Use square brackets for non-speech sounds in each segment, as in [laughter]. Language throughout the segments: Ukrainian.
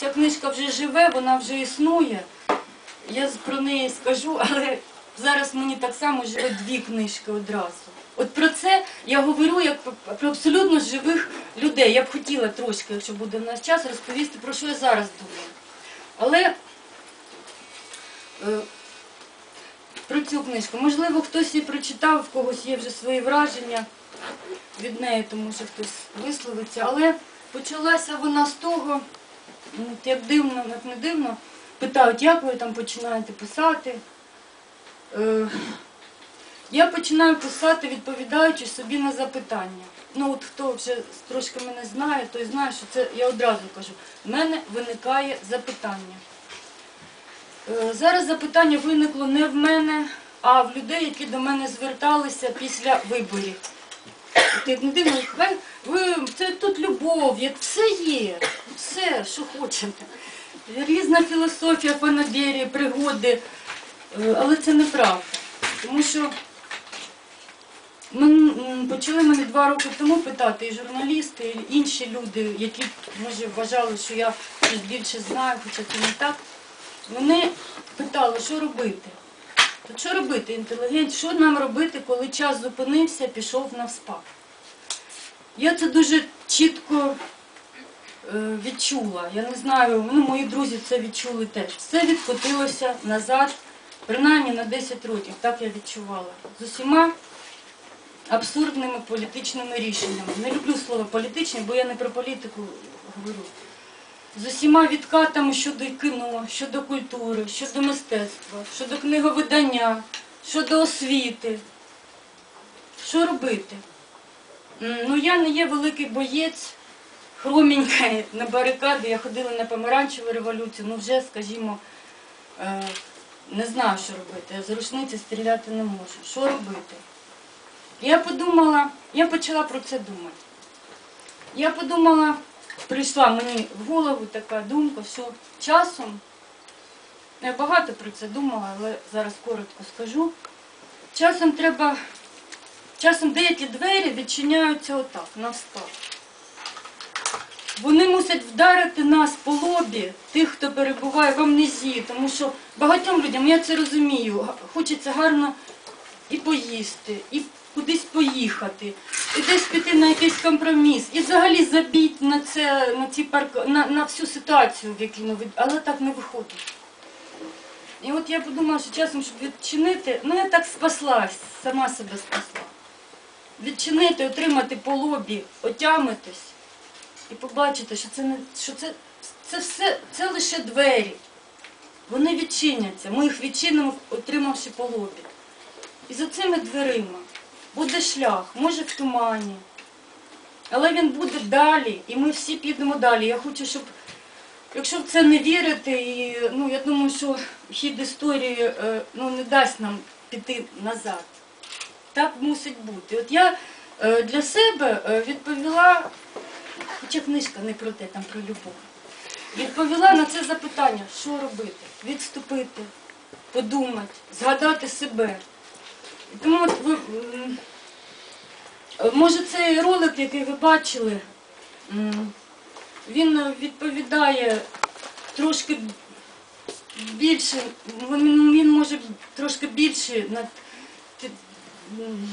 Ця книжка вже живе, вона вже існує. Я про неї скажу, [laughs] але зараз мені так само живе дві книжки одразу. От про це я говорю як про, абсолютно живих людей. Я б хотіла трошки, якщо буде в нас час, розповісти, про що я зараз думаю. Але е, про цю книжку. Можливо, хтось її прочитав, в когось є вже свої враження від неї, тому що хтось висловиться. Але почалася вона з того, ну, як дивно, як не дивно, питають, як ви там починаєте писати. Е, я починаю писати, відповідаючи собі на запитання. Ну от хто вже трошки мене знає, той знає, що це я одразу кажу. В мене виникає запитання. Е, Зараз запитання виникло не в мене, а в людей, які до мене зверталися після виборів. Як не дивно, ви це тут любов, є, все є, все, що хочете. Різна філософія, фанаберії, пригоди, Е, але це неправда. Тому що почали мене два роки тому питати і журналісти, і інші люди, які може вважали, що я щось більше знаю, хоча це не так. Вони питали, що робити. От що робити, інтелігент, що нам робити, коли час зупинився, пішов на спад? Я це дуже чітко відчула. Я не знаю, ну, мої друзі це відчули теж. Все відкотилося назад, принаймні на 10 років, так я відчувала. З усіма абсурдними політичними рішеннями. Не люблю слово політичні, бо я не про політику говорю. З усіма відкатами щодо кіно, щодо культури, щодо мистецтва, щодо книговидання, щодо освіти. Що робити? Ну, я не є великий боєць, хромінька на барикади. Я ходила на помаранчеву революцію, ну вже, скажімо, е, не знаю, що робити. Я з рушниці стріляти не можу. Що робити? Я подумала, я почала про це думати. Я подумала, прийшла мені в голову така думка, що часом, я багато про це думала, але зараз коротко скажу. Часом треба, часом деякі двері відчиняються отак, навстав. Вони мусять вдарити нас по лобі, тих, хто перебуває в амнезії, тому що багатьом людям, я це розумію, хочеться гарно і поїсти, і кудись поїхати, і десь піти на якийсь компроміс, і взагалі забіть на це, на ці парк, на, на всю ситуацію, в якій ми але так не виходить. І от я подумала, що часом, щоб відчинити, ну я так спаслась, сама себе спасла. Відчинити, отримати по лобі, отямитись і побачити, що це не що це, це все це лише двері. Вони відчиняться. Ми їх відчинимо, отримавши по лобі. І за цими дверима буде шлях, може в тумані. Але він буде далі, і ми всі підемо далі. Я хочу, щоб, якщо в це не вірити, і ну, я думаю, що хід історії е, ну, не дасть нам піти назад. Так мусить бути. От я е, для себе е, відповіла, хоча книжка не про те, там про любов. Відповіла на це запитання, що робити? Відступити, подумати, згадати себе. Тому от ви, може цей ролик, який ви бачили, він відповідає трошки більше, він, може трошки більше на т- м,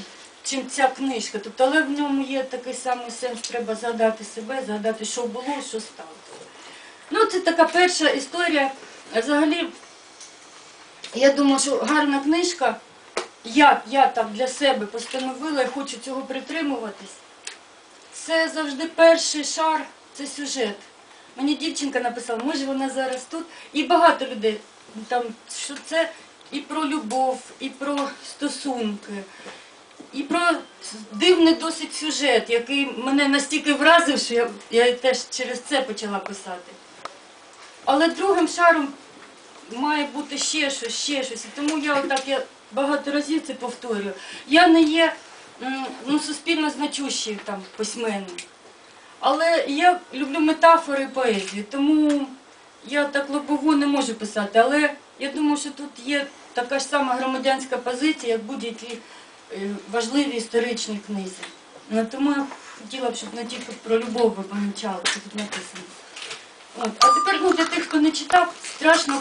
чим ця книжка. Тобто, але в ньому є такий самий сенс, треба згадати себе, згадати, що було, що сталося. Ну, це така перша історія. Взагалі, я думаю, що гарна книжка. Я, я так для себе постановила і хочу цього притримуватись. Це завжди перший шар, це сюжет. Мені дівчинка написала, може вона зараз тут. І багато людей там, що це і про любов, і про стосунки, і про дивний досить сюжет, який мене настільки вразив, що я, я теж через це почала писати. Але другим шаром має бути ще щось, ще щось. І тому я отак я багато разів це повторюю. Я не є ну, суспільно значущий там письменник. Але я люблю метафори і поезію, тому я так лобово не можу писати. Але я думаю, що тут є така ж сама громадянська позиція, як будь-які важливі історичні книзі. Ну, тому я хотіла б, щоб не тільки про любов ви помічали, що тут написано. От. А тепер ну, для тих, хто не читав, страшно